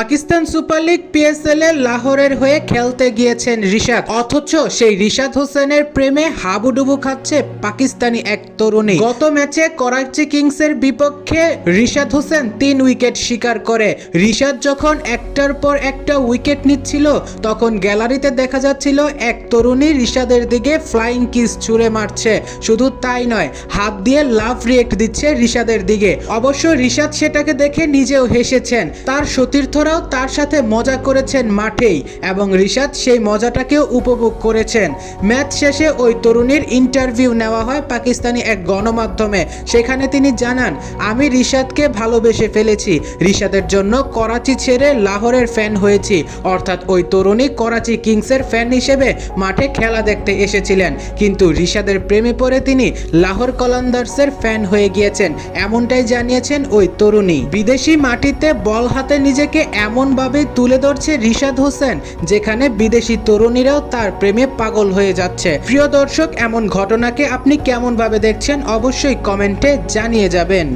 Pakistan super league PSL এ লাহোরের হয়ে খেলতে গিয়েছেন রিশাদ। অথচ সেই রিশাদ হোসেনের প্রেমে হাবুডুবু খাচ্ছে পাকিস্তানি এক তরুণী। গত ম্যাচে করাচি কিংসের বিপক্ষে রিশাদ হোসেন তিন উইকেট শিকার করে। রিশাদ যখন একটার পর একটা উইকেট নিচ্ছিল, তখন গ্যালারিতে দেখা যাচ্ছিল এক তরুণী রিশাদের দিকে ফ্লাইং কিস ছুঁড়ে মারছে। শুধু তাই নয়, হাত দিয়ে লাভ রিয়েক্ট দিচ্ছে রিশাদের দিকে। অবশ্য রিশাদ সেটাকে দেখে নিজেও হেসেছেন। তার সতীর্থরাও তার সাথে মজা করেছেন মাঠেই এবং রিশাদ সেই মজাটাকেও উপভোগ করেছেন। ম্যাচ শেষে ওই তরুণীর ইন্টারভিউ নেওয়া হয় পাকিস্তানি এক গণমাধ্যমে। সেখানে তিনি জানান, আমি রিশাদকে ভালোবেসে ফেলেছি। রিশাদের জন্য করাচি ছেড়ে লাহোরের ফ্যান হয়েছি। অর্থাৎ ওই তরুণী করাচি কিংসের ফ্যান হিসেবে মাঠে খেলা দেখতে এসেছিলেন। কিন্তু রিশাদের প্রেমে পড়ে তিনি লাহোর কলান্দার্সের ফ্যান হয়ে গিয়েছেন। এমনটাই জানিয়েছেন ওই তরুণী। বিদেশি মাটিতে বল হাতে নিজেকে এমনভাবে তুলে ধরছে রিশাদ হোসেন, যেখানে বিদেশি তরুণীরাও তার প্রেমে পাগল হয়ে যাচ্ছে। প্রিয় দর্শক, এমন ঘটনাকে আপনি কেমনভাবে দেখছেন অবশ্যই কমেন্টে জানিয়ে যাবেন।